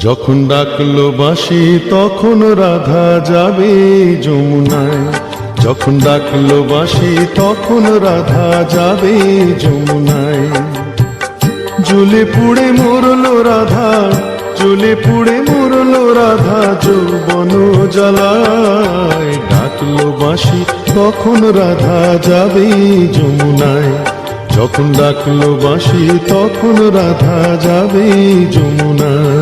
যখন ডাকলো বাসি তখন রাধা যাবে যমুনায়। যখন ডাকলো বাসি তখন রাধা যাবে যমুনায়। জ্বলে পুড়ে মরলো রাধা জ্বলে পুড়ে মরলো রাধা যৌবন জ্বালায়। ডাকলো বাসি তখন রাধা যাবে যমুনায়। যখন ডাকলো বাসি তখন রাধা যাবে যমুনায়।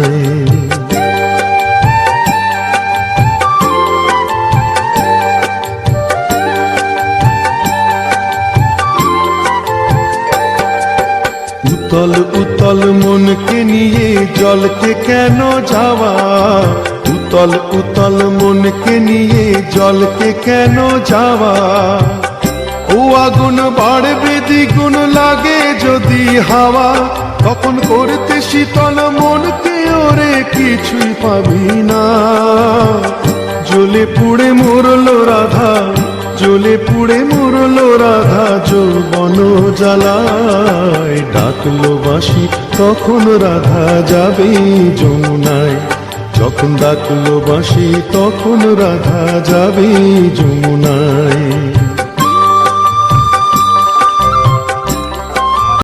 উতল উতল মনকে নিয়ে জলকে কেন যাওয়া? উতল উতল মনকে নিয়ে জলকে কেন যাওয়া? ও আগুন বাড়বে, দ্বিগুণ লাগে যদি হাওয়া। তখন করতে শীতল মনকে ওরে কিছুই পাবি না। জ্বলে পুড়ে মরলো জ্বলে পুড়ে মরলো রাধা যৌবন জ্বালায়। ডাকলো বাসি তখন রাধা যাবে যমুনায়। যখন ডাকলো বাসি তখন রাধা যাবে যমুনায়।